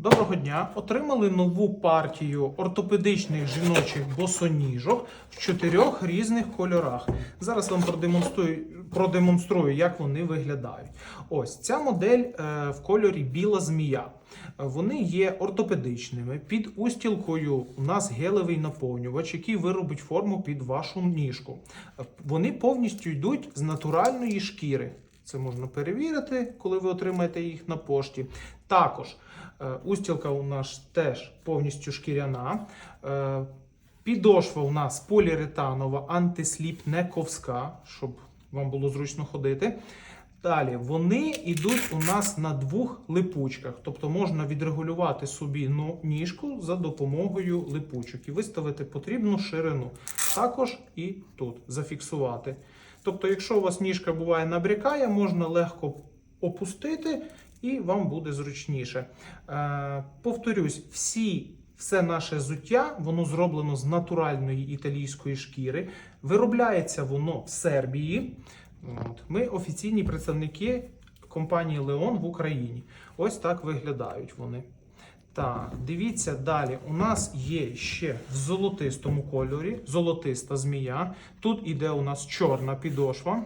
Доброго дня! Отримали нову партію ортопедичних жіночих босоніжок в чотирьох різних кольорах. Зараз вам продемонструю, продемонструю, як вони виглядають. Ось ця модель е, в кольорі біла змія. Вони є ортопедичними. Під устілкою у нас гелевий наповнювач, який виробить форму під вашу ніжку. Вони повністю йдуть з натуральної шкіри. Це можна перевірити, коли ви отримаєте їх на пошті. Також е, устілка у нас теж повністю шкіряна. Е, Підошва у нас поліуретанова, антисліп, не ковська, щоб вам було зручно ходити. Далі вони йдуть у нас на двох липучках, тобто можна відрегулювати собі ну, ніжку за допомогою липучок і виставити потрібну ширину. Також і тут зафіксувати. Тобто, якщо у вас ніжка буває набрякає, можна легко опустити і вам буде зручніше. Е, повторюсь, всі. Все наше зуття, воно зроблено з натуральної італійської шкіри. Виробляється воно в Сербії. От. Ми офіційні представники компанії Леон в Україні. Ось так виглядають вони. Так, дивіться далі. У нас є ще в золотистому кольорі золотиста змія. Тут іде у нас чорна підошва.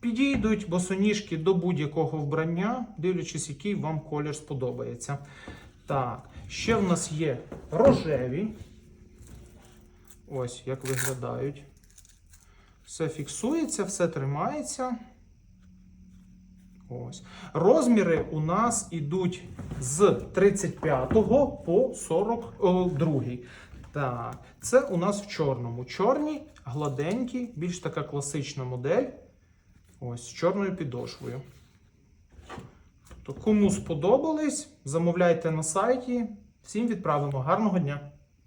Підійдуть босоніжки до будь-якого вбрання, дивлячись, який вам колір сподобається. Так, ще в нас є рожеві. Ось як виглядають. Все фіксується, все тримається. Ось. Розміри у нас ідуть з 35 по 42. Так, це у нас в чорному. Чорні, гладенькі, більш така класична модель. Ось з чорною підошвою. То кому сподобались, замовляйте на сайті. Всім відправимо. Гарного дня!